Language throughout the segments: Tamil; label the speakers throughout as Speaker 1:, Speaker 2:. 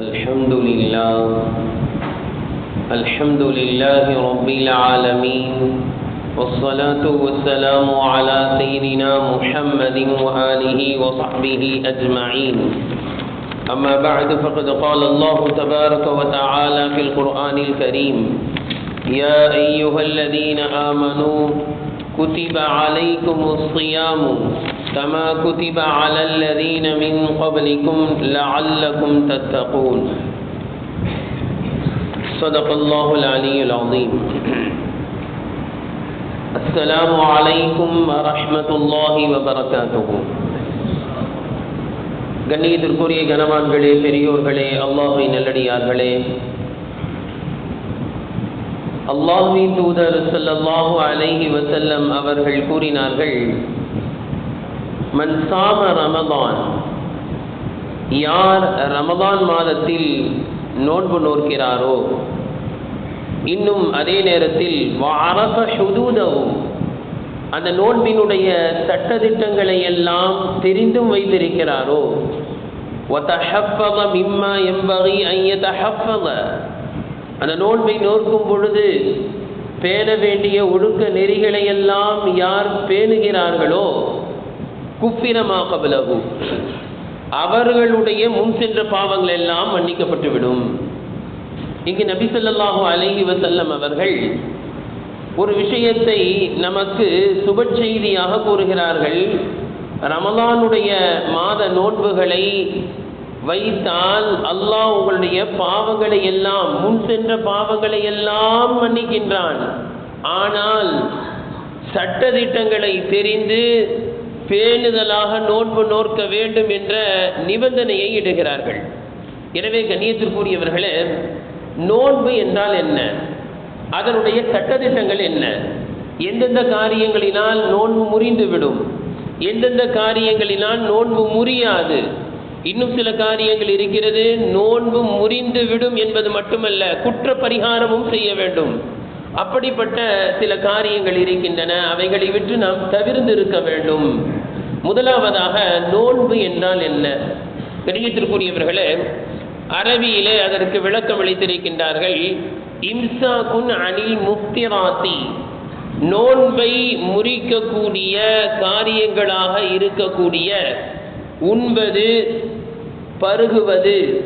Speaker 1: الحمد لله. الحمد لله رب العالمين. والصلاة والسلام على سيدنا محمد وآله وصحبه أجمعين. أما بعد فقد قال الله تبارك وتعالى في القرآن الكريم يا أيها الذين آمنوا كتب عليكم الصيام كما كتب على الذين من قبلكم لعلكم تتقون صدق الله العلي العظيم السلام عليكم ورحمة الله وبركاته கண்ணியத்திற்குரிய கனவான்களே பெரியோர்களே அல்லாஹை நல்லடியார்களே அல்லாஹின் தூதர் ஸல்லல்லாஹு அலைஹி வஸல்லம் அவர்கள் கூறினார்கள் மன் சாம ரமதான் யார் ரமதான் மாதத்தில் நோன்பு நோக்கிறாரோ இன்னும் அதே நேரத்தில் வாரசுதூதவும் அந்த நோன்பினுடைய சட்டதிட்டங்களை எல்லாம் தெரிந்தும் வைத்திருக்கிறாரோ மிம்மா எம்பகி அந்த நோன்பை நோக்கும் பொழுது பேண வேண்டிய ஒழுக்க நெறிகளை எல்லாம் யார் பேணுகிறார்களோ குஃபினமா கபலகு அவர்களுடைய முன் சென்ற பாவங்கள் எல்லாம் மன்னிக்கப்பட்டுவிடும். இங்கு நபி ஸல்லல்லாஹு அலைஹி வஸல்லம் அவர்கள் ஒரு விஷயத்தை நமக்கு சுப செய்தியாக கூறுகிறார்கள். ரமலானுடைய மாத நோன்புகளை வைத்தால் அல்லாஹ் உங்களுடைய பாவங்களை எல்லாம் முன் சென்ற பாவங்களை எல்லாம் மன்னிக்கின்றான். ஆனால் சட்டதிட்டங்களை தெரிந்து பேணுதலாக நோன்பு நோக்க வேண்டும் என்ற நிபந்தனையை இடுகிறார்கள். எனவே கண்ணியத்திற்குரியவர்களே நோன்பு என்றால் என்ன? அதனுடைய சட்டதிட்டங்கள் என்ன? எந்தெந்த காரியங்களினால் நோன்பு முறிந்துவிடும்? எந்தெந்த காரியங்களினால் நோன்பு முறியாது? இன்னும் சில காரியங்கள் இருக்கிறது. நோன்பு முறிந்து விடும் என்பது மட்டுமல்ல குற்ற பரிகாரமும் செய்ய வேண்டும். அப்படிப்பட்ட சில காரியங்கள் இருக்கின்றன. அவைகளை விட்டு நாம் தவிர்ந்து இருக்க வேண்டும். முதலாவதாக நோன்பு என்றால் என்ன? கணியத்திற்குரியவர்களே அரபியிலே அதற்கு விளக்கம் அளித்திருக்கின்றார்கள். இம்சாகுன் அனில் முக்திராத்தி நோன்பை முறிக்கக்கூடிய காரியங்களாக இருக்கக்கூடிய உண்பது பருகுவது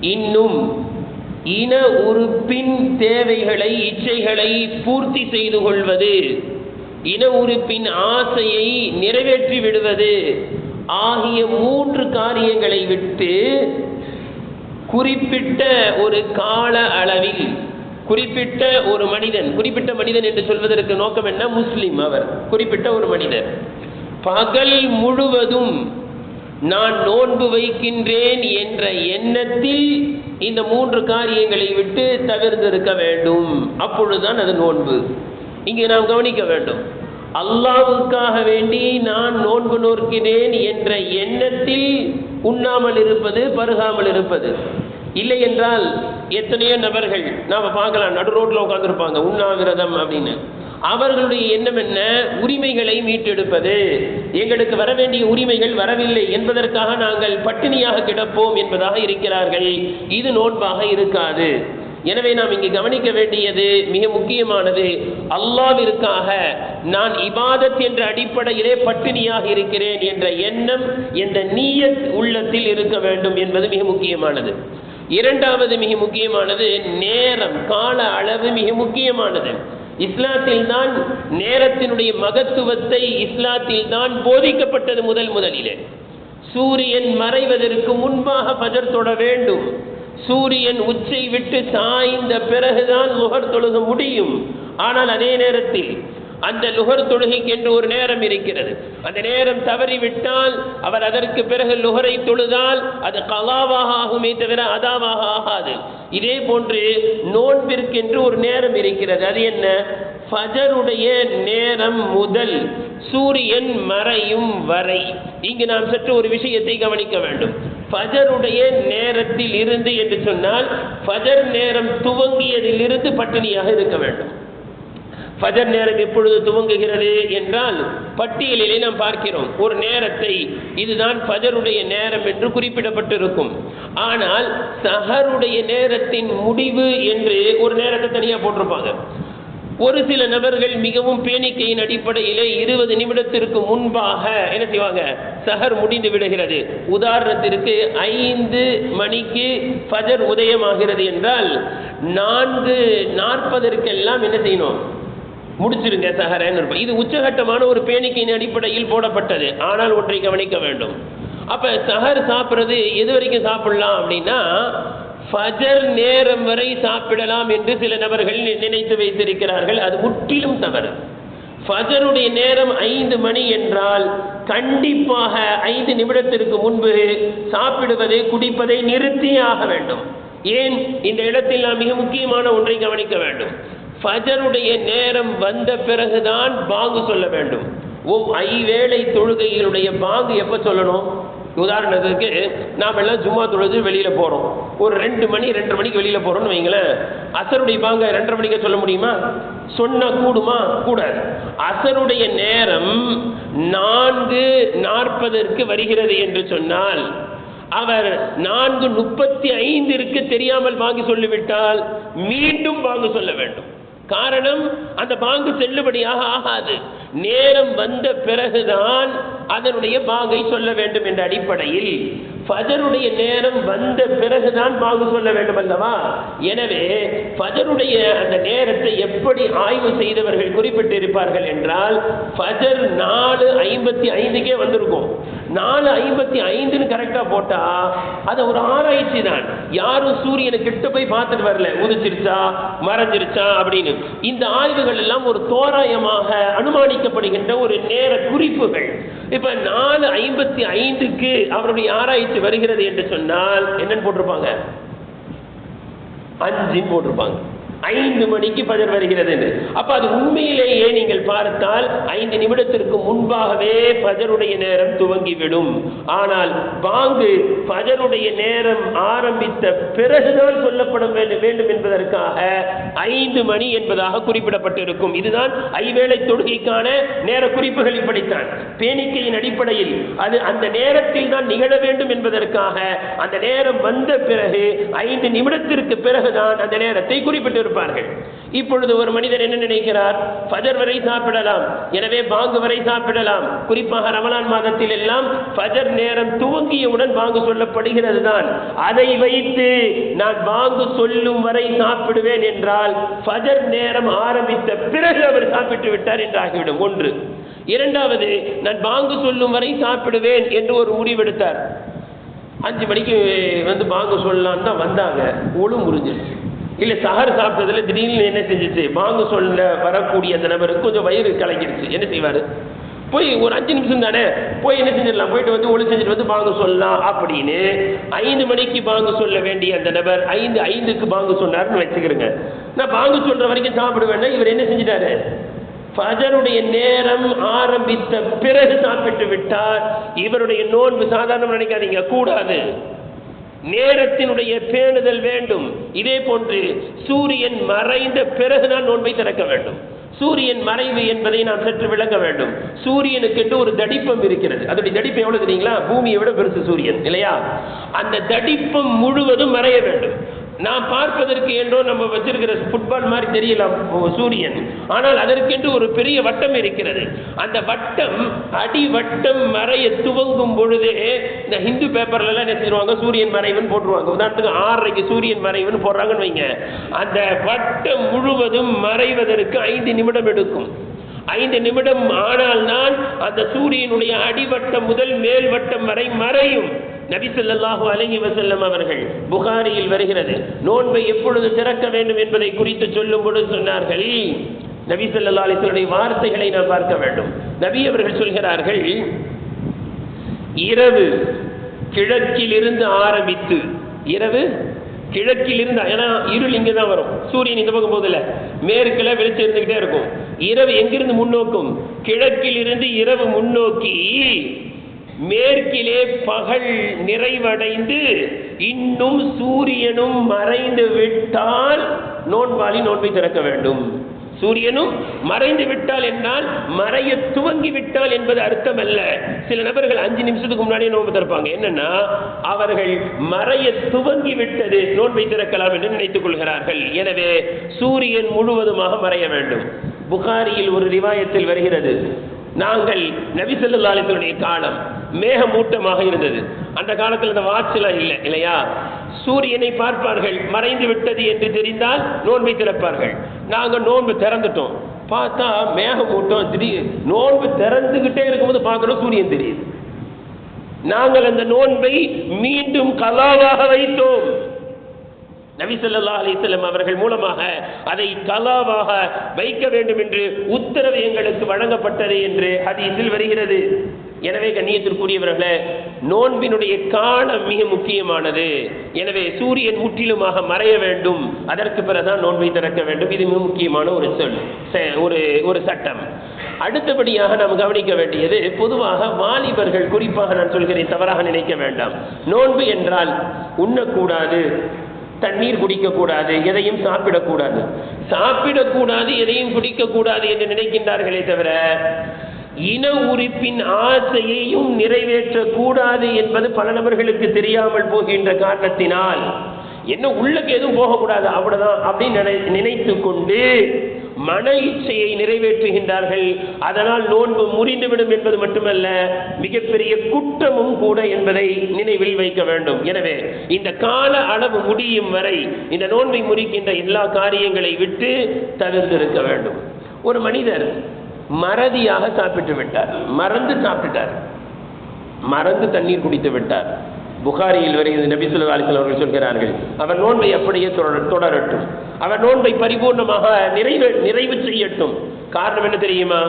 Speaker 1: இன்னும் இன உறுப்பின் தேவைகளை இச்சைகளை பூர்த்தி செய்து கொள்வது இன உறுப்பின் ஆசையை நிறைவேற்றி விடுவது ஆகிய மூன்று காரியங்களை விட்டு குறிப்பிட்ட ஒரு கால அளவில் குறிப்பிட்ட ஒரு மனிதன் குறிப்பிட்ட மனிதன் என்று சொல்வதற்கு நோக்கம் என்ன? முஸ்லிம் அவர் குறிப்பிட்ட ஒரு மனிதர். பகல் முழுவதும் நான் நோன்பு வைக்கின்றேன் என்ற எண்ணத்தில் இந்த மூன்று காரியங்களை விட்டு தவிர்த்திருக்க வேண்டும். அப்பொழுதுதான் அது நோன்பு. இங்கே நாம் கவனிக்க வேண்டும். அல்லாவுக்காக வேண்டி நான் நோன்பு நோக்கிறேன் என்ற எண்ணத்தில் உண்ணாமல் இருப்பது பருகாமல் இருப்பது. இல்லை என்றால் எத்தனையோ நபர்கள் நாம பார்க்கலாம் நடு ரோட்ல உட்காந்துருப்பாங்க உண்ணாவிரதம் அப்படின்னு. அவர்களுடைய எண்ணம் என்ன? உரிமைகளை மீட்டெடுப்பது. எங்களுக்கு வர வேண்டிய உரிமைகள் வரவில்லை என்பதற்காக நாங்கள் பட்டினியாக கிடப்போம் என்பதாக இருக்கிறார்கள். இது நோன்பாக இருக்காது. எனவே நாம் இங்கு கவனிக்க வேண்டியது மிக முக்கியமானது. அல்லாவிற்காக நான் இபாதத் என்ற அடிப்படையிலே பட்டினியாக இருக்கிறேன் என்ற எண்ணம் என்ற நீயத் உள்ளத்தில் இருக்க வேண்டும் என்பது மிக முக்கியமானது. இரண்டாவது மிக முக்கியமானது நேரம் கால அளவு மிக முக்கியமானது. இஸ்லாத்தில் தான் நேரத்தினுடைய மகத்துவத்தை இஸ்லாத்தில் தான் போதிக்கப்பட்டது முதல் முதலிலே. சூரியன் மறைவதற்கு முன்பாக பஜர் தொட வேண்டும். சூரியன் உச்சை விட்டு சாய்ந்த பிறகுதான் முகர் தொழுக முடியும். ஆனால் அதே நேரத்தில் அந்த லுகர் தொழுகைக்கு என்று ஒரு நேரம் இருக்கிறது. அந்த நேரம் தவறிவிட்டால் அவர் அதற்கு பிறகு லுகரை தொழுதால் அது கலாவாக ஆகுமே தவிர அதாவாக ஆகாது. இதே போன்று நோன்பிற்கென்று ஒரு நேரம் இருக்கிறது. அது என்ன? ஃபஜருடைய நேரம் முதல் சூரியன் மறையும் வரை. இங்கு நாம் சற்று ஒரு விஷயத்தை கவனிக்க வேண்டும். ஃபஜருடைய நேரத்தில் இருந்து என்று சொன்னால் ஃபஜர் நேரம் துவங்கியதிலிருந்து பட்டினியாக இருக்க வேண்டும். ஃபஜர் நேரம் எப்பொழுது துவங்குகிறது என்றால் பட்டியலிலே நாம் பார்க்கிறோம். ஒரு நேரத்தை இதுதான் ஃபஜருடைய நேரம் என்று குறிப்பிடப்பட்டிருக்கும். ஆனால் சஹருடைய நேரத்தின் முடிவு என்று ஒரு நேரத்தை தனியாக போட்டிருப்பாங்க. ஒரு சில நபர்கள் மிகவும் பேணிக்கையின் அடிப்படையிலே இருபது நிமிடத்திற்கு முன்பாக என்ன செய்வாங்க? சஹர் முடிந்து விடுகிறது. உதாரணத்திற்கு ஐந்து மணிக்கு ஃபஜர் உதயமாகிறது என்றால் நான்கு நாற்பதற்கெல்லாம் என்ன செய்யணும்? முடிச்சிருங்க சஹரன்னு இருப்போம். இது உச்சகட்டமான ஒரு பேணிக்கையின் அடிப்படையில் போடப்பட்டது. ஆனால் ஒன்றை கவனிக்க வேண்டும். அப்ப சஹர் சாப்பிட்றது எது வரைக்கும் சாப்பிடலாம் அப்படின்னா ஃபஜர் நேரம் வரை சாப்பிடலாம் என்று சில நபர்கள் நினைத்து வைத்திருக்கிறார்கள். அது முற்றிலும் தவறு. ஃபஜருடைய நேரம் ஐந்து மணி என்றால் கண்டிப்பாக ஐந்து நிமிடத்திற்கு முன்பு சாப்பிடுவதை குடிப்பதை நிறுத்தியாக ஆக வேண்டும். ஏன்? இந்த இடத்தில் நாம் மிக முக்கியமான ஒன்றை கவனிக்க வேண்டும். ஃபஜருடைய நேரம் வந்த பிறகுதான் பாங்கு சொல்ல வேண்டும். ஓ ஐவேளை தொழுகைகளுடைய பாங்கு எப்போ சொல்லணும்? உதாரணத்துக்கு நாம் எல்லாம் சும்மா தொழுது வெளியில் போகிறோம் ஒரு ரெண்டு மணி ரெண்டரை மணிக்கு வெளியில் போகிறோம்னு வைங்களேன். அசருடைய பாங்க ரெண்டரை மணிக்கு சொல்ல முடியுமா? சொன்னால் கூடுமா? கூடாது. அசருடைய நேரம் நான்கு நாற்பதற்கு வருகிறது என்று சொன்னால் அவர் நான்கு முப்பத்தி ஐந்திற்கு தெரியாமல் வாங்கி சொல்லிவிட்டால் மீண்டும் வாங்க சொல்ல வேண்டும். காரணம் அந்த பாங்கு செல்லுபடியாக ஆகாது. நேரம் வந்த பிறகுதான் அதனுடைய பாகை சொல்ல வேண்டும் என்ற அடிப்படையில் ஃபஜருடைய நேரம் வந்த பிறகுதான் பாகு சொல்ல வேண்டும் அல்லவா? எனவே ஃபஜருடைய அந்த நேரத்தை எப்படி ஆய்வு செய்தவர்கள் குறிப்பிட்டிருப்பார்கள் என்றால் ஃபஜர் நாலு ஐம்பத்தி ஐந்துக்கே வந்திருக்கும். நாலு ஐம்பத்தி ஐந்துன்னு கரெக்டாக போட்டா அது ஒரு ஆராய்ச்சி தான். யாரும் சூரியனை கிட்ட போய் பார்த்துட்டு வரல. உதிச்சிருச்சா? மறைஞ்சிருச்சா? அப்படின்னு. இந்த ஆய்வுகள் எல்லாம் ஒரு தோராயமாக அனுமானிக்கப்படுகின்ற ஒரு நேர குறிப்புகள். இப்ப நாலு ஐம்பத்தி ஐந்துக்கு அவருடைய ஆராய்ச்சி வருகிறது என்று சொன்னால் என்னன்னு போட்டிருப்பாங்க? அஞ்சுன்னு போட்டிருப்பாங்க. ஐந்து மணிக்கு பஜர் வருகிறது என்று. அப்ப அது உண்மையிலேயே நீங்கள் பார்த்தால் ஐந்து நிமிடத்திற்கு முன்பாகவே பஜருடைய நேரம் துவங்கிவிடும். ஆனால் பாங்கு பஜருடைய நேரம் ஆரம்பித்த பிறகுதான் சொல்லப்பட வேண்டும் வேண்டும் என்பதற்காக ஐந்து மணி என்பதாக குறிப்பிடப்பட்டிருக்கும். இதுதான் ஐவேளை தொழுகைக்கான நேர குறிப்புகள் இப்படித்தான். பேணிக்கையின் அடிப்படையில் அது அந்த நேரத்தில் தான் நிகழ வேண்டும் என்பதற்காக அந்த நேரம் வந்த பிறகு ஐந்து நிமிடத்திற்கு பிறகுதான் அந்த நேரத்தை கொண்டிருப்பார்கள். இப்பொழுது ஒரு மனிதர் என்ன நினைக்கிறார்? ஃபஜர் வரை சாப்பிடலாம். எனவே பாங்கு வரை சாப்பிடலாம். குறிப்பாக ரமலான் மாதத்தில் எல்லாம் ஃபஜர் நேரம் துவங்கியவுடன் பாங்கு சொல்லப்படுகிறது தான் அதை வைத்து நான் பாங்கு சொல்லும் வரை சாப்பிடுவேன் என்றால் ஃபஜர் நேரம் ஆரம்பித்த பிறகு அவர் சாப்பிட்டு விட்டார் என்று ஆகிவிடும். ஒன்று. இரண்டாவது நான் பாங்கு சொல்லும் வரை சாப்பிடுவேன் என்று ஒரு முடிவெடுத்தார் அஞ்சு மணிக்கு வந்து பாங்கு சொல்லலான்னு தான் வந்தாங்க. ஒழு முறிஞ்சிருச்சு இல்லை சஹர் சாப்பிட்டதுல திடீர்னு என்ன செஞ்சுச்சு? மாங்கு சொல்ல வரக்கூடிய அந்த நபருக்கு கொஞ்சம் வயிறு கலங்கிடுச்சு என்ன செய்வார்? போய் ஒரு அஞ்சு நிமிஷம் தானே போய் என்ன செஞ்சிடலாம்? போயிட்டு வந்து ஒளி செஞ்சுட்டு வந்து பாங்கு சொல்லலாம் அப்படின்னு ஐந்து மணிக்கு பாங்கு சொல்ல வேண்டிய அந்த நபர் ஐந்து ஐந்துக்கு பாங்கு சொன்னார்னு வச்சுக்கிறேங்க நான் பாங்கு சொல்ற வரைக்கும் சாப்பிடுவேன்னா இவர் என்ன செஞ்சிட்டாரு? ஃபஜருடைய நேரம் ஆரம்பித்த பிறகு சாப்பிட்டு விட்டார். இவருடைய நோன்பு சாதாரணம் நினைக்காதீங்க கூடாது. நேரத்தினுடைய பேணுதல் வேண்டும். இதே போன்று சூரியன் மறைந்த பிறகு நான் நோன்பை திறக்க வேண்டும். சூரியன் மறைவு என்பதை நாம் சற்று விளங்க வேண்டும். சூரியனுக்கென்று ஒரு தடிப்பம் இருக்கிறது. அதோடைய தடிப்பம் எவ்வளவு தெரியுங்களா? பூமியை விட பெருசு சூரியன் இல்லையா? அந்த தடிப்பம் முழுவதும் மறைய வேண்டும். நாம் பார்ப்பதற்கு என்றோ நம்ம வச்சிருக்கிற ஃபுட்பால் மாதிரி தெரியலாம் சூரியன். ஆனால் அதற்கென்று ஒரு பெரிய வட்டம் இருக்கிறது. அந்த வட்டம் அடி வட்டம் மறைய துவங்கும் பொழுதே இந்த ஹிந்து பேப்பர்லாம் என்ன செய்வாங்க? சூரியன் மறைவன் போட்டுருவாங்க. உதாரணத்துக்கு ஆறரைக்கு சூரியன் மறைவன் போடுறாங்கன்னு வைங்க. அந்த வட்டம் முழுவதும் மறைவதற்கு ஐந்து நிமிடம் எடுக்கும். ஐந்து நிமிடம் ஆனால் தான் அந்த சூரியனுடைய அடிவட்டம் முதல் மேல் வட்டம் வரை மறையும். நபி ஸல்லல்லாஹு அலைஹி அவர்கள் புகாரியில் வருகிறது. நோன்பை எப்பொழுது திறக்க வேண்டும் என்பதை குறித்து சொல்லும் பொழுது சொன்னார்கள். நபி சொல்லா அலைஹி வார்த்தைகளை நாம் பார்க்க வேண்டும். நபி அவர்கள் சொல்கிறார்கள் இரவு கிழக்கிலிருந்து ஆரம்பித்து இரவு கிழக்கிலிருந்து ஏன்னா இருள் இங்கே தான் வரும். சூரியன் இந்த பக்கம் போதில்ல மேற்குல வெளிச்சம் இருந்துகிட்டே இருக்கும். இரவு எங்கிருந்து முன்னோக்கும்? கிழக்கிலிருந்து இரவு முன்னோக்கி மேற்கிலே பகல் நிறைவடைந்து இன்னும் சூரியனும் மறைந்து விட்டால் நோன்பாளி நோன்பை திறக்க வேண்டும். சூரியனும் மறைந்து விட்டால் என்றால் மறைய துவங்கி விட்டால் என்பது அர்த்தம் அல்ல சில நபர்கள் அஞ்சு நிமிஷத்துக்கு முன்னாடியே நோன்பு திறப்பாங்க. என்னன்னா அவர்கள் மறைய துவங்கி விட்டது நோன்பை திறக்கலாம் என்று நினைத்துக் கொள்கிறார்கள். எனவே சூரியன் முழுவதுமாக மறைய வேண்டும். புகாரியில் ஒரு ரிவாயத்தில் வருகிறது. நாங்கள் நபிசல்லாலிசனுடைய காலம் மேகமூட்டமாக இருந்தது. அந்த காலத்தில் இந்த வாட்ச்லாம் இல்லை இல்லையா? சூரியனை பார்ப்பார்கள் மறைந்து விட்டது என்று தெரிந்தால் நோன்பை திறப்பார்கள். நாங்கள் நோன்பு திறந்துட்டோம். பார்த்தா மேகமூட்டம் திடீர் நோன்பு திறந்துகிட்டே இருக்கும்போது பார்க்குறோம் சூரியன் தெரியுது நாங்கள் அந்த நோன்பை மீண்டும் கலாவாக வைத்தோம். நபிசல்லா அலிசல்லம் அவர்கள் மூலமாக அதை கலாவாக வைக்க வேண்டும் என்று உத்தரவு எங்களுக்கு வழங்கப்பட்டது என்று ஹதீஸில் வருகிறது. எனவே கண்ணியத்திற்குரியவர்களே நோன்பினுடைய காலம் மிக முக்கியமானது. எனவே சூரியன் முற்றிலுமாக மறைய வேண்டும். அதற்கு பிறகுதான் நோன்பை திறக்க வேண்டும். இது மிக முக்கியமான ஒரு சொல் ஒரு ஒரு சட்டம். அடுத்தபடியாக நாம் கவனிக்க வேண்டியது பொதுவாக வாலிபர்கள் குறிப்பாக நான் சொல்கிறேன் தவறாக நினைக்க வேண்டாம். நோன்பு என்றால் உண்ணக்கூடாது தண்ணீர் குடிக்கக்கூடாது எதையும் சாப்பிடக்கூடாது. சாப்பிடக்கூடாது எதையும் குடிக்கக்கூடாது என்று நினைக்கின்றார்களே தவிர இன உறுப்பின் ஆசையையும் நிறைவேற்றக்கூடாது என்பது பல நபர்களுக்கு தெரியாமல் போகின்ற காரணத்தினால் என்ன உள்ளக்கு எதுவும் போகக்கூடாது அவ்வளவுதான் அப்படின்னு நினை நினைத்து கொண்டு மன இச்சையை நிறைவேற்றுகின்றார்கள். அதனால் நோன்பு முறிந்துவிடும் என்பது மட்டுமல்ல மிகப்பெரிய குற்றமும் கூட என்பதை நினைவில் வைக்க வேண்டும். எனவே இந்த கால அளவு முடியும் வரை இந்த நோன்பை முறிக்கின்ற எல்லா காரியங்களை விட்டு தவிர்த்திருக்க வேண்டும். ஒரு மனிதர் மறதியாக சாப்பிட்டு விட்டார். மறந்து சாப்பிட்டுட்டார். மறந்து தண்ணீர் குடித்து விட்டார். புகாரியில் வருகிறது நபி சொல்லா அலிசல் அவர்கள் சொல்கிறார்கள் அவர் நோன்பை அப்படியே தொடரட்டும். அவர் நோன்பை பரிபூர்ணமாக நிறைவு நிறைவு செய்யட்டும். காரணம் என்ன தெரியுமா?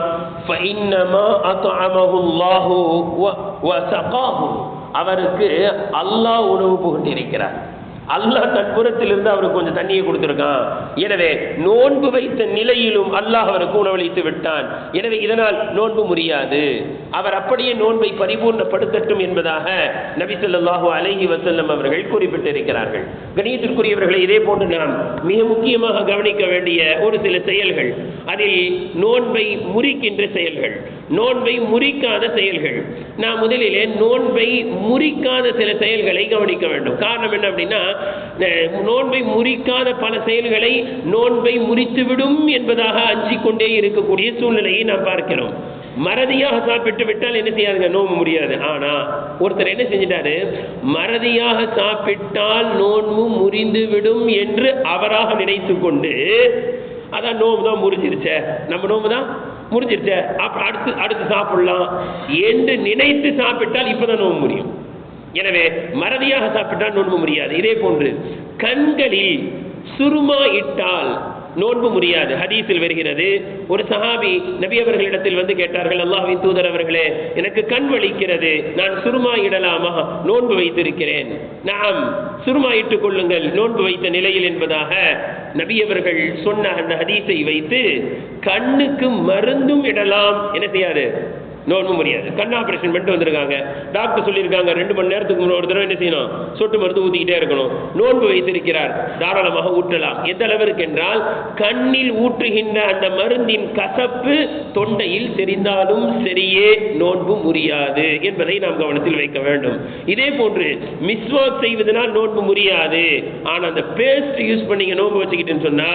Speaker 1: அவருக்கு அல்லாஹ் உணவு புகட்டிருக்கிறார் அல்லாஹ் தற்புறத்திலிருந்து அவருக்கு கொஞ்சம் தண்ணியை கொடுத்துருக்கான். எனவே நோன்பு வைத்த நிலையிலும் அல்லாஹ் அவருக்கு உணவளித்து விட்டான். எனவே இதனால் நோன்பு முடியாது அவர் அப்படியே நோன்பை பரிபூர்ணப்படுத்தட்டும் என்பதாக நபி ஸல்லல்லாஹு அலைஹி வஸல்லம் அவர்கள் குறிப்பிட்டிருக்கிறார்கள். கணியத்திற்குரியவர்களை இதே போன்று நாம் மிக முக்கியமாக கவனிக்க வேண்டிய ஒரு சில செயல்கள். அதில் நோன்பை முறிக்கின்ற செயல்கள் நோன்பை முறிக்காத செயல்கள். நான் முதலிலே நோன்பை முறிக்காத சில செயல்களை கவனிக்க வேண்டும். காரணம் என்ன அப்படின்னா நோன்பை முறிக்காத பல செயல்களை நோன்பை முறித்துவிடும் என்பதாக அஞ்சிக்கொண்டே இருக்கக்கூடிய சூழ்நிலையை நாம் பார்க்கிறோம். மறதியாக சாப்பிட்டு விட்டால் என்ன செய்யாதுங்க? நோன்பு முடியாது. ஆனா ஒருத்தர் என்ன செஞ்சிட்டாரு? மறதியாக சாப்பிட்டால் நோன்பு முறிந்து விடும் என்று அவராக நினைத்து கொண்டு அதான் நோம்பு தான் முறிஞ்சிருச்சே. நம்ம நோம்பு தான் முறிஞ்சிருச்சே. அப்ப அடுத்து அடுத்து சாப்பிடலாம் என்று நினைத்து சாப்பிட்டால் இப்பதான் நோம்பு முடியும். எனவே மறதியாக சாப்பிட்டால் நோன்பு முடியாது. இதே போன்று கண்களில் சுருமா இட்டால் நோன்பு முடியாது. ஹதீஸில் வருகிறது ஒரு சஹாபி நபி அவர்களிடத்தில் வந்து கேட்டார்கள் அல்லாஹின் தூதர் அவர்களே எனக்கு கண் வலிக்கிறது. நான் சுருமா இடலாமா? நோன்பு வைத்திருக்கிறேன். நாம் சுருமா இட்டுக் கொள்ளுங்கள். நோன்பு வைத்த நிலையில் என்பதாக நபி அவர்கள் சொன்ன அந்த ஹதீஸை வைத்து கண்ணுக்கு மருந்தும் இடலாம். என்ன செய்யாது? நோன்பு முடியாது கண் ஆபரேஷன் பண்ணிட்டு வந்திருக்காங்க. டாக்டர் சொல்லியிருக்காங்க ரெண்டு மணி நேரத்துக்கு முன்ன ஒரு தடவை என்ன செய்யணும்? சொட்டு மருந்து ஊத்திக்கிட்டே இருக்கணும். நோன்பு வைத்திருக்கிறார். தாராளமாக ஊற்றலாம். எந்த அளவிற்கு என்றால் கண்ணில் ஊற்றுகின்ற அந்த மருந்தின் கசப்பு தொண்டையில் தெரிந்தாலும் சரியே நோன்பு முடியாது என்பதை நாம் கவனத்தில் வைக்க வேண்டும். இதே போன்று மிஸ்வாக் செய்வதனால் நோன்பு முடியாது ஆனால் அந்த பேஸ்ட் யூஸ் பண்ணி நோன்பு வச்சுக்கிட்டேன்னு சொன்னா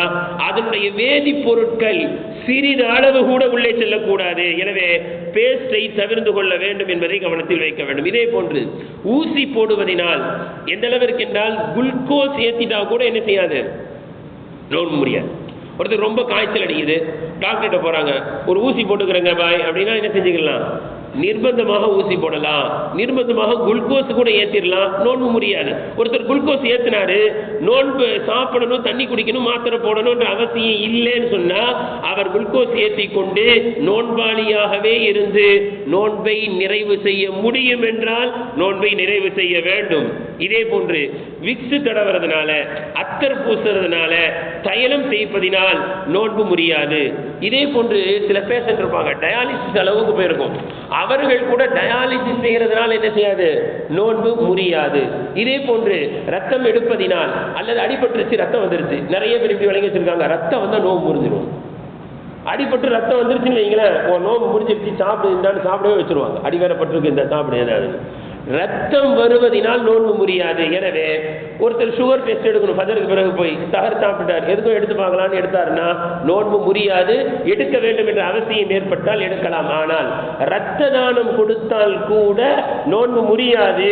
Speaker 1: அதனுடைய வேதிப்பொருட்கள் சிறிது அளவு கூட உள்ளே செல்லக்கூடாது. எனவே பேஸ்டை தவிர்த்து கொள்ள வேண்டும் என்பதை கவனத்தில் வைக்க வேண்டும். இதே போன்று ஊசி போடுவதினால் எந்த அளவிற்கு என்றால் குளுக்கோஸ் ஏத்திட்டா கூட என்ன செய்யாது? நோன்பு முடியாது. ஒருத்தர் ரொம்ப காய்ச்சல் அடிக்குது. டாக்டர்கிட்ட போகிறாங்க ஒரு ஊசி போட்டுக்கிறேங்க பாய். அப்படின்னா என்ன செஞ்சுக்கலாம்? நிர்பந்தமாக ஊசி போடலாம். நிர்பந்தமாக குளுக்கோஸ் கூட ஏற்றிடலாம் நோன்பு முடியாது. ஒருத்தர் குளுக்கோஸ் ஏற்றினாரு நோன்பு சாப்பிடணும் தண்ணி குடிக்கணும் மாத்திரை போடணும்ன்ற அவசியம் இல்லைன்னு சொன்னா அவர் குளுக்கோஸ் ஏற்றி கொண்டு நோன்பாளியாகவே இருந்து நோன்பை நிறைவு செய்ய முடியும் என்றால் நோன்பை நிறைவு செய்ய வேண்டும். இதே போன்று விக்ஸ் தடவுறதுனால அத்தர் பூசுறதுனால தைலம் தேய்ப்பதினால் நோன்பு முடியாது. இதே போன்று சில பேஷண்ட் இருப்பாங்க டயாலிசிஸ் அளவுக்கு போயிருக்கும். அவர்கள் கூட டயாலிசிஸ் செய்யறதுனால என்ன செய்யாது? நோன்பு முறியாது இதே போன்று ரத்தம் எடுப்பதினால் அல்லது அடிபட்டுருச்சு ரத்தம் வந்துருச்சு. நிறைய பேர் இப்படி வழங்கி வச்சிருக்காங்க ரத்தம் வந்தால் நோன்பு முறிஞ்சிடும் அடிபட்டு ரத்தம் வந்துருச்சுன்னு வைங்களேன் உன் நோம்பு முடிஞ்சிருச்சு சாப்பிடு இந்தாண்டு சாப்பிடவே வச்சிருவாங்க. அடி வேற இந்த சாப்பிடு ஏதாவது. ரத்தம் வருவதினால் நோன்பு முடியாது எனவே ஒருத்தர் சுகர் டெஸ்ட் எடுக்கணும். ஃபஜருக்கு பிறகு போய் தகர் சாப்பிட்டார். எதுக்கும் எடுத்து பார்க்கலாம்னு எடுத்தாருன்னா நோன்பு முடியாது எடுக்க வேண்டும் என்ற அவசியம் ஏற்பட்டால் எடுக்கலாம். ஆனால் இரத்த தானம் கொடுத்தால் கூட நோன்பு முடியாது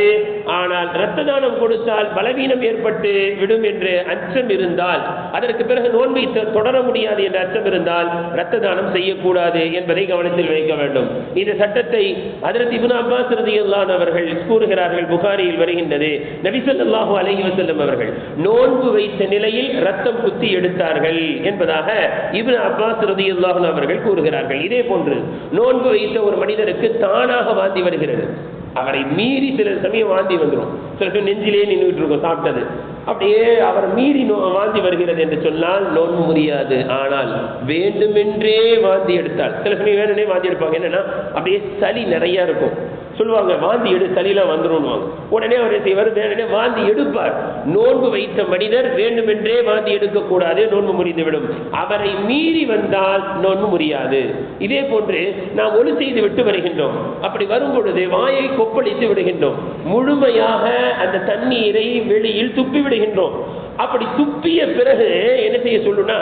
Speaker 1: ஆனால் இரத்த தானம் கொடுத்தால் பலவீனம் ஏற்பட்டு விடும் என்று அச்சம் இருந்தால் அதற்கு பிறகு நோன்பை தொடர முடியாது என்ற அச்சம் இருந்தால் இரத்த தானம் செய்யக்கூடாது என்பதை கவனத்தில் வைக்க வேண்டும். இந்த சட்டத்தை அதற்கு இபுன் அப்பாஸ் ரதியல்லான் அவர்கள் கூறுகிறார்கள் புகாரியில் வருகின்றது. நபிசல்லாஹு அலஹி வசல்லம் அவர்கள் நோன்பு வைத்த நிலையில் ரத்தம் குத்தி எடுத்தார்கள் என்பதாக இபுன் அப்பாஸ் ரதியுல்லாஹன் அவர்கள் கூறுகிறார்கள். இதே போன்று நோன்பு வைத்த ஒரு மனிதருக்கு தானாக வாந்தி வருகிறது. அவரை மீறி சில சமயம் வாந்தி வந்துடும் சில சமயம் நெஞ்சிலே நின்றுட்டு இருக்கும் சாப்பிட்டது. அப்படியே அவர் மீறி நோ வாந்தி வருகிறது என்று சொன்னால் நோன்பு முடியாது. ஆனால் வேண்டுமென்றே வாந்தி எடுத்தால் சில சமயம் வேணும்னே வாந்தி எடுப்பாங்க. என்னன்னா அப்படியே சளி நிறையா இருக்கும். சொல்லுவாங்க வாந்தி எடு சளியெல்லாம் வந்துரும்னுவாங்க. உடனே அவர் செய்வார்? உடனே வாந்தி எடுப்பார். நோன்பு வைத்த மனிதர் வேண்டுமென்றே வாந்தி எடுக்கக்கூடாது நோன்பு முறிந்துவிடும் அவரை மீறி வந்தால் நோன்பு முடியாது. இதே போன்று நாம் ஒளி செய்து விட்டு வருகின்றோம். அப்படி வரும் பொழுது வாயை கொப்பளித்து விடுகின்றோம். முழுமையாக அந்த தண்ணீரை வெளியில் துப்பி விடுகின்றோம். அப்படி துப்பிய பிறகு என்ன செய்ய சொல்லுனா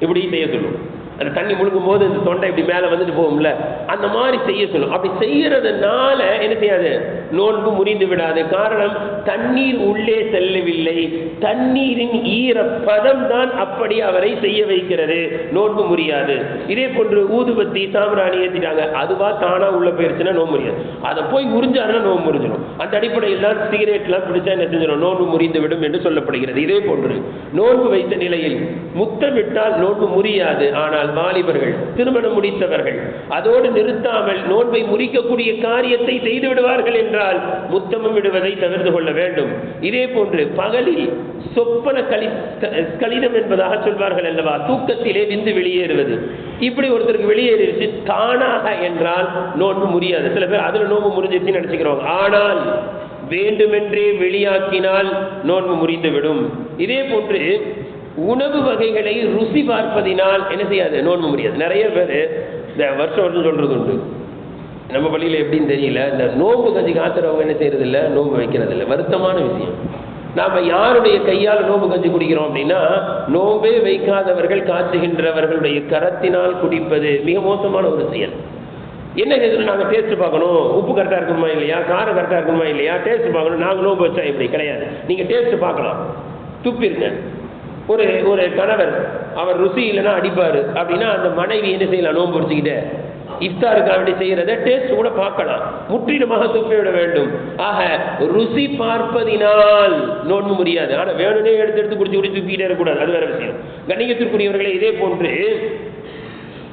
Speaker 1: இப்படி செய்ய சொல்லும் அந்த தண்ணி முழுங்கும் போது இந்த தொண்டை இப்படி மேலே வந்துட்டு போகும்ல? அந்த மாதிரி செய்ய சொல்லும் அப்படி செய்யறதுனால என்ன செய்யாது? நோன்பு முறிந்து விடாது. காரணம் தண்ணீர் உள்ளே செல்லவில்லை. தண்ணீரின் ஈரப்பதம் தான் அப்படி அவரை செய்ய வைக்கிறது. நோன்பு முறியாது. இதே போன்று ஊதுபத்தி சாம்பிராணி ஏற்றிட்டாங்க அதுவா தானா உள்ள போயிருச்சுன்னா நோன்பு முடியாது அதை போய் உறிஞ்சாருன்னா நோன்பு முறிஞ்சிடும் அந்த அடிப்படையில் தான் சிகரெட்லாம் பிடிச்சா என்ன செஞ்சிடும் நோன்பு முறிந்து விடும் என்று சொல்லப்படுகிறது. இதே போன்று நோன்பு வைத்த நிலையில் முத்தமிட்டால் நோன்பு முறியாது. ஆனால் வாலிபர்கள் திருமணம் முடித்தவர்கள் அதோடு நிறுத்தாமல் நோன்பை முறிக்கக்கூடிய காரியத்தை செய்து விடுவார்கள் என்றால் முத்தமும் விடுவதை தவிர்த்து கொள்ள வேண்டும். இதே போன்று பகலில் சொப்பன கலி கலிதம் என்பதாக சொல்வார்கள் அல்லவா? தூக்கத்திலே விந்து வெளியேறுவது. இப்படி ஒருத்தருக்கு வெளியேறிடுச்சு தானாக என்றால் நோன்பு முடியாது சில பேர் அதில் நோன்பு முறிஞ்சிருச்சுன்னு நினைச்சுக்கிறோம் ஆனால் வேண்டுமென்றே வெளியாக்கினால் நோன்பு முறிந்துவிடும். இதே போன்று உணவு வகைகளை ருசி பார்ப்பதினால் என்ன செய்யாது? நோன்பு முடியாது. நிறைய பேர் இந்த வருஷம் வருஷம் சொல்கிறது உண்டு. நம்ம பள்ளியில் எப்படின்னு தெரியல. இந்த நோன்பு கஞ்சி காத்துறவங்க என்ன செய்யறது நோம்பு நோன்பு வைக்கிறது வருத்தமான விஷயம். நாம் யாருடைய கையால் நோன்பு கஞ்சி குடிக்கிறோம் அப்படின்னா நோன்பே வைக்காதவர்கள் காய்ச்சுகின்றவர்களுடைய கரத்தினால் குடிப்பது மிக மோசமான ஒரு செயல். என்ன கேட்குறோம் நாங்கள் டேஸ்ட் பார்க்கணும். உப்பு கரெக்டாக இருக்குமா இல்லையா? காரம் கரெக்டாக இருக்குமா இல்லையா? டேஸ்ட் பார்க்கணும். நாங்கள் நோன்பு வச்சா இப்படி கிடையாது. நீங்கள் டேஸ்ட் பார்க்கலாம். துப்பிருங்க. ஒரு ஒரு கணவர் அவர் ருசி இல்லைன்னா அடிப்பார். அப்படின்னா அந்த மனைவி என்ன செய்யலாம்? நோன்பு பிடிச்சிக்கிட்டு இஃப்தாருக்காக வேண்டி செய்கிறத டேஸ்ட் கூட பார்க்கலாம். முற்றிலுமாக துப்பிவிட வேண்டும். ஆக ருசி பார்ப்பதினால் நோன்பு முடியாது. ஆனா வேணும்னே எடுத்து எடுத்து குடிச்சு குடிச்சு துப்பிக்கிட்டே இருக்கக்கூடாது. அது வேற விஷயம். கண்ணியத்திற்குரியவர்களே இதே போன்று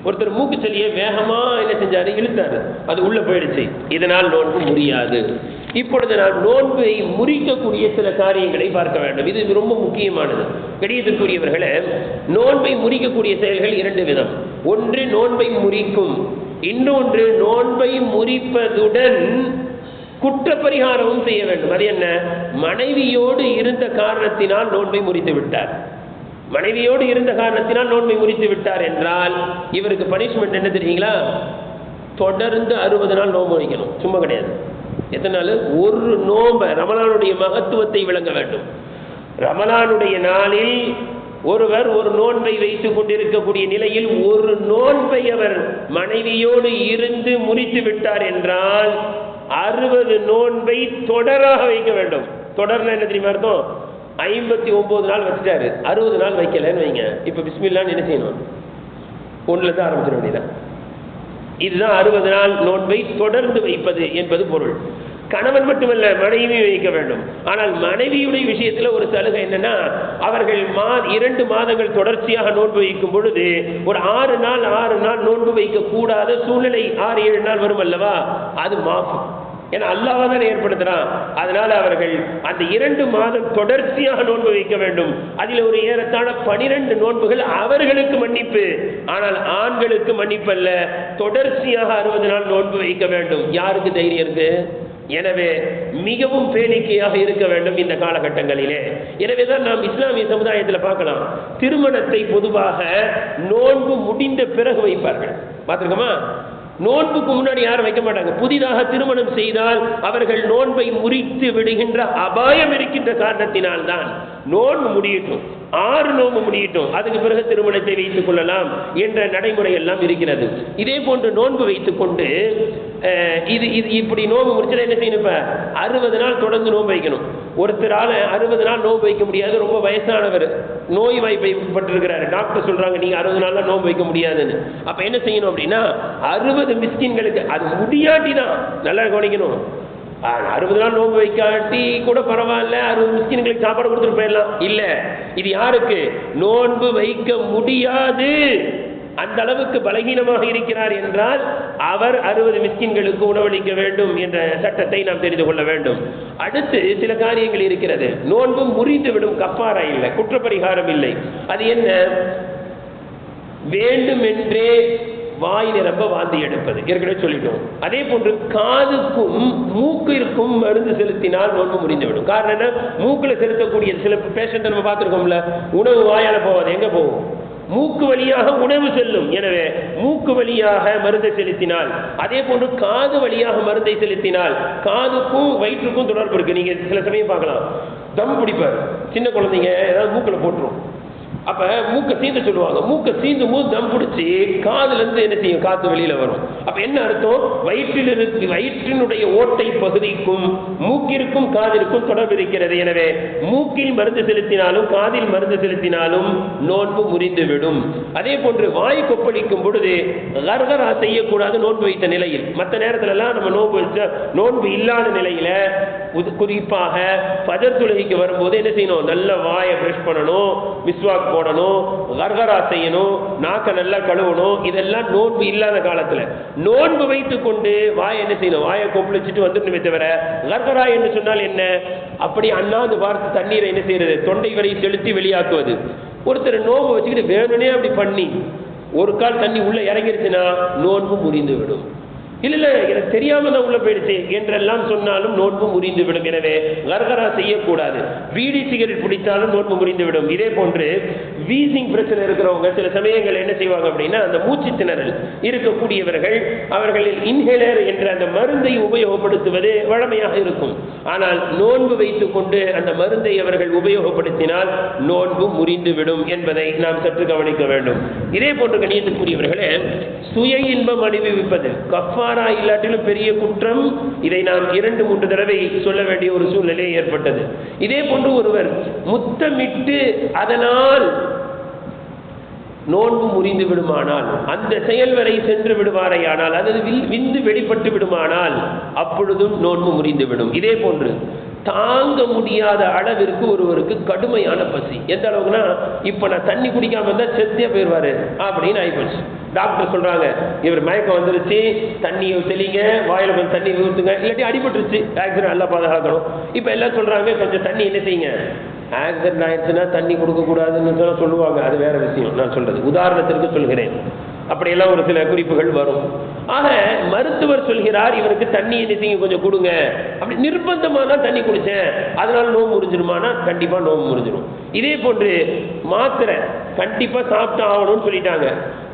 Speaker 1: ஒருத்தர் மூக்குச்சலியை வேகமா என்ன செஞ்சாரு? இழுத்தாரு. அது உள்ள போயிடுச்சு. இதனால் நோன்பு முடியாது. இப்பொழுது நாம் நோன்பை முறிக்கக்கூடிய சில காரியங்களை பார்க்க வேண்டும். இது ரொம்ப முக்கியமானது. கடிதத்திற்குரியவர்களை நோன்பை முறிக்கக்கூடிய செயல்கள் இரண்டு விதம். ஒன்று நோன்பை முறிக்கும். இன்னொன்று நோன்பை முறிப்பதுடன் குற்றப்பரிகாரமும் செய்ய வேண்டும். அது என்ன? மனைவியோடு இருந்த காரணத்தினால் நோன்பை முறித்து விட்டார். மனைவியோடு இருந்த காரணத்தினால் நோன்பை முறித்து விட்டார் என்றால் இவருக்கு பனிஷ்மெண்ட் என்ன தெரியுங்களா? தொடர்ந்து அறுபது நாள் நோன்பு வைக்கணும். சும்மா கிடையாது. எத்தனை நாள் ஒரு நோன்பை ரமலானுடைய மகத்துவத்தை விளங்க வேண்டும். ரமலானுடைய நாளில் ஒருவர் ஒரு நோன்பை வைத்துக் கொண்டிருக்கக்கூடிய நிலையில் ஒரு நோன்பை அவர் மனைவியோடு இருந்து முறித்து விட்டார் என்றால் அறுபது நோன்பை தொடராக வைக்க வேண்டும். தொடர்னா என்ன தெரியுமா அர்த்தம்? ஐம்பத்தி ஒன்பது நாள் வச்சுட்டாரு. அறுபது நாள் வைக்கலன்னு வைங்க. இப்ப பிஸ்மில்லான்னு என்ன செய்யணும்? ஒன்றுல தான் ஆரம்பிச்சிட வேண்டியதான் இதுதான் அறுபது நாள் நோன்பை தொடர்ந்து வைப்பது என்பது பொருள். கணவன் மட்டுமல்ல மனைவியும் வைக்க வேண்டும். ஆனால் மனைவியுடைய விஷயத்தில் ஒரு சலுகை என்னன்னா அவர்கள் மா இரண்டு மாதங்கள் தொடர்ச்சியாக நோன்பு வைக்கும் பொழுது ஒரு ஆறு நாள் ஆறு நாள் நோன்பு வைக்க கூடாத சூழ்நிலை ஆறு ஏழு நாள் வரும் அல்லவா? அது மாஃபு. ஏன்னா அல்லாஹ் தான் ஏற்படுத்துறான். அதனால அவர்கள் அந்த இரண்டு மாதம் தொடர்ச்சியாக நோன்பு வைக்க வேண்டும். அதில் ஒரு ஏறத்தாழ பனிரெண்டு நோன்புகள் அவர்களுக்கு மன்னிப்பு. ஆனால் ஆண்களுக்கு மன்னிப்பு அல்ல தொடர்ச்சியாக அறுபது நாள் நோன்பு வைக்க வேண்டும். யாருக்கு தைரியம் இருக்கு? எனவே மிகவும் பேணிக்கையாக இருக்க வேண்டும் இந்த காலகட்டங்களிலே. எனவே தான் நாம் இஸ்லாமிய சமுதாயத்தில் பார்க்கலாம். திருமணத்தை பொதுவாக நோன்பு முடிந்த பிறகு வைப்பார்கள். பார்த்துருக்கோமா? நோன்புக்கு முன்னாடி யாரும் வைக்க மாட்டாங்க. புதிதாக திருமணம் செய்தால் அவர்கள் நோன்பை முறித்து விடுகின்ற அபாயம் இருக்கின்ற காரணத்தினால் தான் நோன்பு முடியட்டும் ஆறு நோன்பு முடியட்டும் அதுக்கு பிறகு திருமணத்தை வைத்துக் கொள்ளலாம் என்ற நடைமுறை எல்லாம் இருக்கிறது. இதே போன்று நோன்பு வைத்துக் கொண்டு இது இது இப்படி நோன்பு முடிச்சுன்னா என்ன செய்யணும் இப்போ? அறுபது நாள் தொடர்ந்து நோன்பு வைக்கணும். ஒருத்தரால அறுபது நாள் நோன்பு வைக்க முடியாது ரொம்ப வயசானவர். நோய் வாய்ப்பட்டிருக்கிறாரு டாக்டர் சொல்றாங்க நீங்க அறுபது நாளில் நோன்பு வைக்க முடியாதுன்னு. அப்ப என்ன செய்யணும் அப்படின்னா அறுபது மிஸ்கின்களுக்கு அது முடியாட்டி தான் நல்லா கவனிக்கணும். அறுபது நாள் நோன்பு வைக்காட்டி கூட பரவாயில்ல அறுபது மிஸ்கின்களுக்கு சாப்பாடு கொடுத்துட்டு போயிடலாம். இல்ல இது யாருக்கு? நோன்பு வைக்க முடியாது. அந்த அளவுக்கு பலகீனமாக இருக்கிறார் என்றால் அவர் அறுபது மிஸ்கின்களுக்கு உணவளிக்க வேண்டும் என்ற சட்டத்தை நாம் தெரிந்து கொள்ள வேண்டும். அடுத்து சில காரியங்கள் இருக்கிறது. நோன்பு முறிந்து விடும் கப்பாரா இல்லை குற்றப்பரிகாரம் இல்லை. அது என்ன? வேண்டுமென்றே வாயில் ரொம்ப வாந்தி எடுப்பது. ஏற்கனவே சொல்லிட்டோம். அதே போன்று காதுக்கும் மூக்கிற்கும் மருந்து செலுத்தினால் நோன்பு முடிந்துவிடும். காரணம் என்ன? மூக்கில் செலுத்தக்கூடிய சில பேஷண்ட் நம்ம பார்த்துருக்கோம்ல. உணவு வாயால போவாது எங்க போகும்? மூக்கு வழியாக உணவு செல்லும். எனவே மூக்கு வழியாக மருந்தை செலுத்தினால் அதே போன்று காது வழியாக மருந்தை செலுத்தினால் காதுக்கும் வயிற்றுக்கும் தொடர்பு இருக்கு. நீங்க சில சமயம் பார்க்கலாம். தம் பிடிப்பார் சின்ன குழந்தைங்க ஏதாவது மூக்கில் போட்டுரும். அப்ப மூக்கை சீந்த சொல்லுவாங்க. மூக்கை சீந்தும் போது தம் பிடிச்சி காதுல இருந்து என்ன செய்யும்? காத்து வெளியில வரும். அப்ப என்ன அர்த்தம்? வயிற்றில் இருக்கு வயிற்றினுடைய ஓட்டை பகுதிக்கும் மூக்கிற்கும் காதிற்கும் தொடர்பு இருக்கிறது. எனவே மூக்கில் மருந்து செலுத்தினாலும் காதில் மருந்து செலுத்தினாலும் நோன்பு முறிந்து விடும் அதே போன்று வாய் கொப்பளிக்கும் பொழுது கர்கரா செய்யக்கூடாது நோன்பு வைத்த நிலையில். மற்ற நேரத்துல எல்லாம் நம்ம நோன்பு வச்ச நோன்பு இல்லாத நிலையில குறிப்பாக ஃபஜர் தொழுகைக்கு வரும்போது என்ன செய்யணும்? நல்ல வாயை பிரஷ் பண்ணணும். மிஸ்வாக் போடணும் கர்கரா செய்யணும் நாக்க நல்லா கழுவணும் இதெல்லாம் நோன்பு இல்லாத காலத்துல. நோன்பு வைத்து கொண்டு வாய் என்ன செய்யணும்? வாயை கொப்பளிச்சுட்டு வந்துடணுமே தவிர கர்கரா என்று சொன்னால் என்ன? அப்படி அண்ணாந்து பார்த்து தண்ணீரை என்ன செய்யறது? தொண்டை வரை செலுத்தி வெளியாக்குவது. ஒருத்தர் நோன்பு வச்சுக்கிட்டு வேணும்னே அப்படி பண்ணி ஒரு கால் தண்ணி உள்ள இறங்கிருச்சுன்னா நோன்பு முறிந்து விடும் இல்ல இல்லை எனக்கு தெரியாமல் தான் உள்ள போயிடுச்சு என்றெல்லாம் சொன்னாலும் நோன்பு முறிந்து விடும் எனவே கர்கரா செய்யக்கூடாது. பீடி சிகரெட் பிடித்தாலும் நோன்பு முறிந்து விடும் இதே போன்று வீசிங் பிரச்சனை இருக்கிறவங்க சில சமயங்கள் என்ன செய்வாங்க அப்படின்னா அந்த மூச்சு திணறல் இருக்கக்கூடியவர்கள் அவர்களில் இன்ஹேலர் என்ற அந்த மருந்தை உபயோகப்படுத்துவது வழமையாக இருக்கும். ஆனால் நோன்பு வைத்துக் கொண்டு அந்த மருந்தை அவர்கள் உபயோகப்படுத்தினால் நோன்பு முறிந்து விடும் என்பதை நாம் சற்று கவனிக்க வேண்டும். இதே போன்று கணியத்துக்குரியவர்களே சுய இன்பம் அனுபவிப்பது கஃபாரா இல்லாட்டிலும் பெரிய குற்றம். இதை நாம் இரண்டு மூன்று தடவை சொல்ல வேண்டிய ஒரு சூழ்நிலை ஏற்பட்டது. இதே போன்று ஒருவர் முத்தமிட்டு அதனால் நோன்பு முறிந்து விடுமானால் அந்த செயல் வரை சென்று விடுவாரையானால் அதாவது விந்து வெளிப்பட்டு விடுமானால் அப்பொழுதும் நோன்பு முறிந்து விடும். இதே போன்று தாங்க முடியாத அளவிற்கு ஒருவருக்கு கடுமையான பசி. எந்த அளவுக்குன்னா இப்ப நான் தண்ணி குடிக்காம இருந்தா செத்தே போயிடுவாரு அப்படின்னு ஆகிப்போச்சு டாக்டர் சொல்றாங்க இவர் மயக்கம் வந்துருச்சு தண்ணியை தெளிங்க வாயில் கொஞ்சம் தண்ணி ஊற்றுங்க இல்லாட்டி அடிபட்டுருச்சு ஆக்சிடென்ட் நல்லா பாதுகாக்கணும். இப்போ எல்லாம் சொல்றாங்க கொஞ்சம் தண்ணி என்ன செய்யுங்க? ஆக்சிடென்ட் ஆயிடுச்சுன்னா தண்ணி கொடுக்கக்கூடாதுன்னு சொல்ல சொல்லுவாங்க அது வேற விஷயம் நான் சொல்றது. உதாரணத்திற்கு சொல்கிறேன். அப்படியெல்லாம் ஒரு சில குறிப்புகள் வரும். ஆக மருத்துவர் சொல்கிறார் இவருக்கு தண்ணி என்ன கொஞ்சம் கொடுங்க. அப்படி நிர்பந்தமான தண்ணி குடித்தேன் அதனால நோவு முறிஞ்சிருமானா கண்டிப்பாக நோம்பு முறிஞ்சிடும் இதே போன்று மாத்திரை கண்டிப்பாக சாப்பிட்டு ஆகணும்னு சொல்லிட்டாங்க.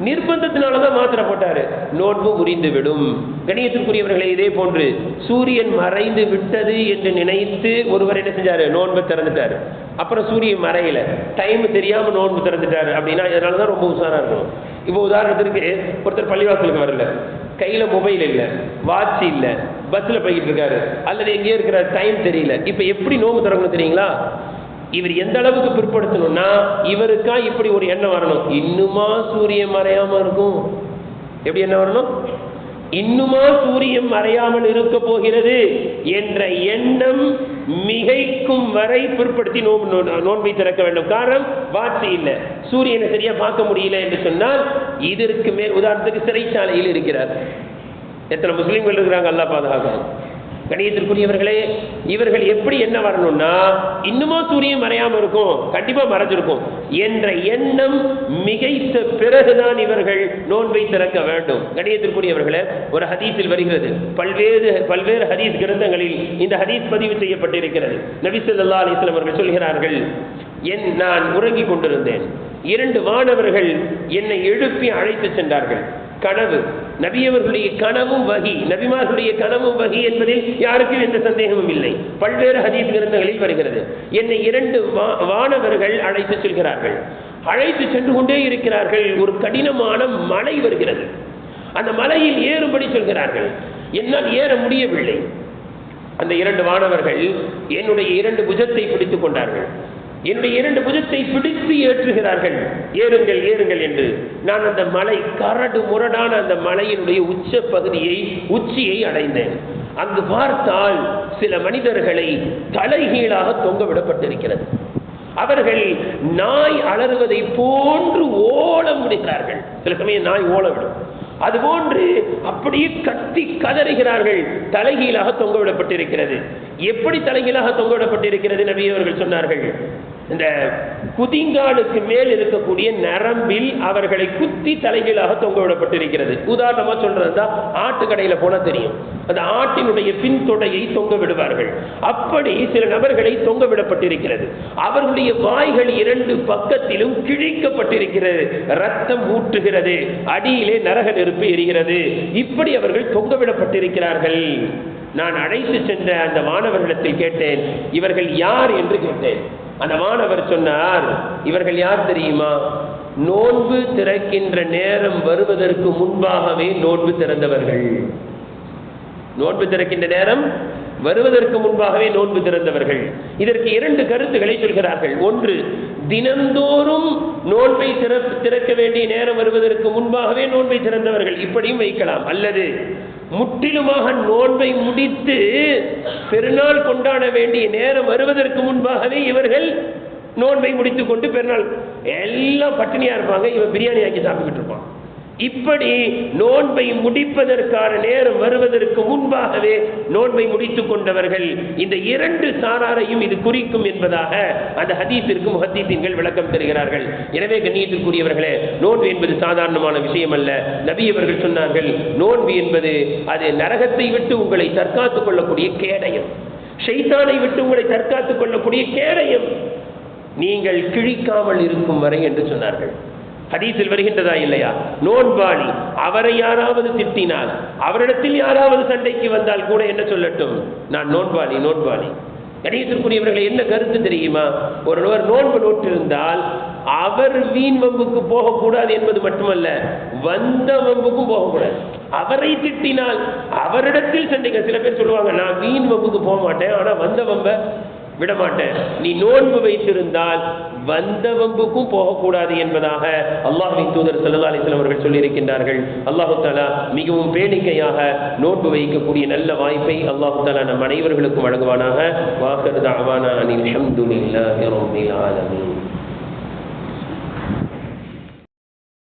Speaker 1: நிர்பந்தத்தினால தான் மாத்திரை போட்டாரு. நோன்பு முறிந்து விடும் கணியத்திற்குரியவர்களை இதே போன்று சூரியன் மறைந்து விட்டது என்று நினைத்து ஒருவர் என்ன செஞ்சாரு? நோன்பை திறந்துட்டாரு. அப்புறம் சூரியன் மறையில. டைம் தெரியாம நோன்பு திறந்துட்டாரு அப்படின்னா இதனால தான் ரொம்ப உஷாரா இருக்கணும். இப்போ உதாரணத்திற்கு ஒருத்தர் பள்ளிவாசலுக்கு வரல. கையில மொபைல் இல்லை. வாட்ச் இல்லை. பஸ்ல போய்கிட்டு இருக்காரு. அல்லது எங்கேயோ இருக்கிற டைம் தெரியல. இப்ப எப்படி நோன்பு திறக்கணும் தெரியுங்களா? இவர் எந்த அளவுக்கு பிற்படுத்தணும்னா இவருக்கா இப்படி ஒரு எண்ணம் வரணும். இன்னுமா சூரியன் மறையாம இருக்கும்? எப்படி என்ன வரணும்? இன்னுமா சூரியன் மறையாமல் இருக்க போகிறது என்ற எண்ணம் மிகைக்கும் வரை பிற்படுத்தி நோன்பு நோன்பை திறக்க வேண்டும். காரணம் வாட்சி இல்லை. சூரியனை சரியா பார்க்க முடியல என்று சொன்னால் இதற்கு மேல் உதாரணத்துக்கு சிறைச்சாலையில் இருக்கிறார். எத்தனை முஸ்லீம்கள் இருக்கிறாங்க? அல்லா பாதுகாக்கணும் கணியத்திற்குரியவர்களே இவர்கள் எப்படி என்ன வரணும்னா இன்னுமோ சூரியன் மறையாம இருக்கும் கண்டிப்பா மறைஞ்சிருக்கும் என்ற எண்ணம் மிகைத்த பிறகுதான் இவர்கள் நோன்பை திறக்க வேண்டும். கணியத்திற்குரியவர்களே ஒரு ஹதீஸில் வருகிறது. பல்வேறு பல்வேறு ஹதீஸ் கிரந்தங்களில் இந்த ஹதீஸ் பதிவு செய்யப்பட்டிருக்கிறது. நபி ஸல்லல்லாஹு அவர்கள் சொல்கிறார்கள் என் நான் உறங்கிக் கொண்டிருந்தேன். இரண்டு மாணவர்கள் என்னை எழுப்பி அழைத்து சென்றார்கள். கனவு நபியவர்களுடைய கனவும் வகி நபிமார்களுடைய கனவும் வகி என்பதில் யாருக்கும் எந்த சந்தேகமும் இல்லை. பல்வேறு ஹதீஸ் கிரந்தங்களில் வருகிறது. என்னை இரண்டு வா- வானவர்கள் அழைத்து செல்கிறார்கள். அழைத்து சென்று கொண்டே இருக்கிறார்கள். ஒரு கடினமான மலை வருகிறது. அந்த மலையில் ஏறும்படி சொல்கிறார்கள். என்னால் ஏற முடியவில்லை. அந்த இரண்டு மாணவர்கள் என்னுடைய இரண்டு புஜத்தை பிடித்துக் கொண்டார்கள். என்னுடைய இரண்டு புஜத்தை பிடித்து ஏற்றுகிறார்கள். ஏறுங்கள் ஏறுங்கள் என்று. நான் அந்த மலை கரடு முரடான அந்த மலையினுடைய உச்ச பகுதியை உச்சியை அடைந்தேன். அங்கு பார்த்தால் சில மனிதர்களை தலைகீழாக தொங்க விடப்பட்டிருக்கிறது. அவர்கள் நாய் அலறுவதை போன்று ஓலம் விடுகிறார்கள். சில சமயம் நாய் ஓலவிடும். அதுபோன்று அப்படியே கத்தி கதறுகிறார்கள். தலைகீழாக தொங்கவிடப்பட்டிருக்கிறது எப்படி தலைகீழாக தொங்கவிடப்பட்டிருக்கிறது நபி அவர்கள் சொன்னார்கள்? இந்த குதிங்காலுக்கு மேல் இருக்கக்கூடிய நரம்பில் அவர்களை குத்தி தலைகீழாக தொங்க விடப்பட்டிருக்கிறது. உதாரணமா சொல்றதா ஆட்டு கடையில தெரியும். அந்த ஆட்டினுடைய பின்தொடையை தொங்க விடுவார்கள். அப்படி சில நபர்களை தொங்க விடப்பட்டிருக்கிறது. அவர்களுடைய வாய்கள் இரண்டு பக்கத்திலும் கிழிக்கப்பட்டிருக்கிறது. ரத்தம் ஊற்றுகிறது. அடியிலே நரக நெருப்பு எரிகிறது. இப்படி அவர்கள் தொங்க விடப்பட்டிருக்கிறார்கள். நான் அழைத்து சென்ற அந்த மாணவர்களிடத்தில் கேட்டேன் இவர்கள் யார் என்று கேட்டேன். அந்த மாணவர் சொன்னார் இவர்கள் யார் தெரியுமா? நோன்பு திறக்கின்ற நேரம் வருவதற்கு முன்பாகவே நோன்பு திறந்தவர்கள். நோன்பு திறக்கின்ற நேரம் வருவதற்கு முன்பாகவே நோன்பு திறந்தவர்கள். இதற்கு இரண்டு கருத்துக்களை சொல்கிறார்கள். ஒன்று தினந்தோறும் நோன்பை திறக்க வேண்டிய நேரம் வருவதற்கு முன்பாகவே நோன்பை திறந்தவர்கள் இப்படியும் வைக்கலாம். அல்லது முற்றிலுமாக நோன்பை முடித்து பெருநாள் கொண்டாட வேண்டிய நேரம் வருவதற்கு முன்பாகவே இவர்கள் நோன்பை முடித்துக் கொண்டு பெருநாள். எல்லாம் பட்டினியா இருப்பாங்க. இவன் பிரியாணி ஆக்கி சாப்பிட்டுட்டு இருப்பான். இப்படி நோன்பை முடிப்பதற்கான நேரம் வருவதற்கு முன்பாகவே நோன்பை முடித்துக் கொண்டவர்கள் இந்த இரண்டு சாராரையும் இது குறிக்கும் என்பதாக அந்த ஹதீஸிற்கு முஹத்தீசீன்கள் விளக்கம் தருகிறார்கள். எனவே கண்ணியத்திற்குரியவர்களே நோன்பு என்பது சாதாரணமான விஷயம் அல்ல நபி அவர்கள் சொன்னார்கள் நோன்பு என்பது அது நரகத்தை விட்டு உங்களை தற்காத்துக் கொள்ளக்கூடிய கேடயம். ஷைத்தானை விட்டு உங்களை தற்காத்துக் கொள்ளக்கூடிய கேடயம். நீங்கள் கிழிக்காமல் இருக்கும் வரை என்று சொன்னார்கள். ஹதீஸில் வருகின்றதா இல்லையா? நோன்பாளி அவரை யாராவது திட்டினால் அவரிடத்தில் யாராவது சண்டைக்கு வந்தால் கூட என்ன சொல்லட்டும்? நான் நோன்பாளி நோன்பாளி. கணியத்திற்குரியவர்கள் என்ன கருத்து தெரியுமா? ஒருவர் நோன்பு நோற்றிருந்தால் அவர் வீண் வம்புக்கு போகக்கூடாது என்பது மட்டுமல்ல வந்த வம்புக்கும் போகக்கூடாது. அவரை திட்டினால் அவரிடத்தில் சண்டைகள் சில பேர் சொல்லுவாங்க நான் வீண் வம்புக்கு போக மாட்டேன் ஆனா வந்த வம்பை விடமாட்டேன். நீ நோன்பு வைத்திருந்தால் வந்த வம்புக்கும் போகக்கூடாது என்பதாக அல்லாஹின் தூதர் சல்லா அலிஸ்லாம் அவர்கள் சொல்லியிருக்கின்றார்கள். அல்லாஹு தாலா மிகவும் பேடிக்கையாக நோன்பு வைக்கக்கூடிய நல்ல வாய்ப்பை அல்லாஹு தாலா நம் அனைவர்களுக்கும் வழங்குவானாக. வாக்கர் தாவானா அனில் அல்ஹம்துலில்லாஹி ரப்பில் ஆலமீன்.